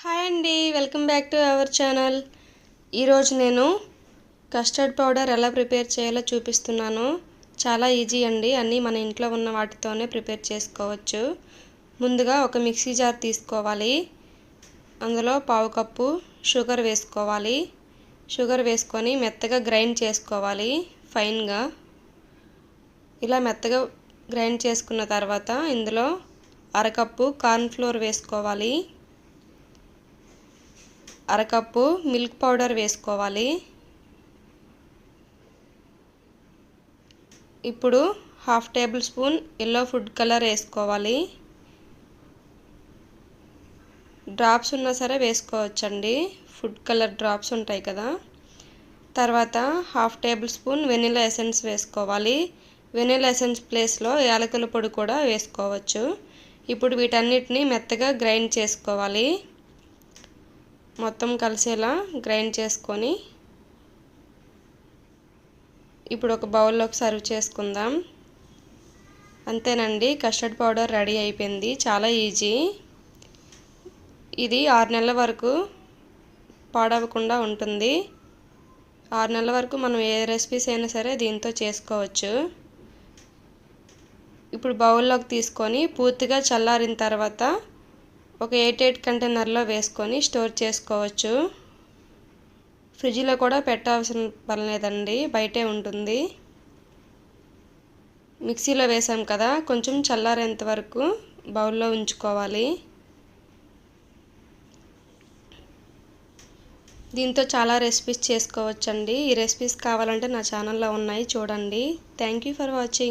Hi అండి welcome back to our channel. ఈరోజు నేను కస్టర్డ్ పౌడర్ ఎలా ప్రిపేర్ చేయాలో చూపిస్తున్నాను. చాలా ఈజీ అండి అన్నీ మన ఇంట్లో ఉన్న వాటితోనే ప్రిపేర్ చేసుకోవచ్చు. ముందుగా ఒక మిక్సీ జార్ తీసుకోవాలి. అందులో పావు కప్పు షుగర్ వేసుకోవాలి. షుగర్ వేసుకొని మెత్తగా గ్రైండ్ చేసుకోవాలి ఫైన్గా. ఇలా మెత్తగా గ్రైండ్ చేసుకున్న తర్వాత ఇందులో అరకప్పు కార్న్ఫ్లోర్ వేసుకోవాలి. అరకప్పు మిల్క్ పౌడర్ వేసుకోవాలి. ఇప్పుడు half tablespoon yellow food colour వేసుకోవాలి. డ్రాప్స్ ఉన్నా సరే వేసుకోవచ్చండి. ఫుడ్ కలర్ డ్రాప్స్ ఉంటాయి కదా. తర్వాత half tablespoon vanilla essence వేసుకోవాలి. వెనిలా ఎసెన్స్ ప్లేస్లో యాలకుల పొడి కూడా వేసుకోవచ్చు. ఇప్పుడు వీటన్నిటిని మెత్తగా గ్రైండ్ చేసుకోవాలి. మొత్తం కలిసేలా గ్రైండ్ చేసుకొని ఇప్పుడు ఒక బౌల్లోకి సర్వ్ చేసుకుందాం. అంతేనండి కస్టర్డ్ పౌడర్ రెడీ అయిపోయింది చాలా ఈజీ. ఇది ఆరు నెలల వరకు పాడవకుండా ఉంటుంది. ఆరు నెలల వరకు మనం ఏ రెసిపీస్ అయినా సరే దీంతో చేసుకోవచ్చు. ఇప్పుడు బౌల్లోకి తీసుకొని పూర్తిగా చల్లారిన తర్వాత ఒక ఎయిట్ ఎయిట్ కంటైనర్లో వేసుకొని స్టోర్ చేసుకోవచ్చు. ఫ్రిడ్జ్లో కూడా పెట్టాల్సిన పని లేదండి బయటే ఉంటుంది. మిక్సీలో వేసాం కదా కొంచెం చల్లారేంత వరకు బౌల్లో ఉంచుకోవాలి. దీంతో చాలా రెసిపీస్ చేసుకోవచ్చండి. ఈ రెసిపీస్ కావాలంటే నా ఛానల్లో ఉన్నాయి చూడండి. Thank you for watching.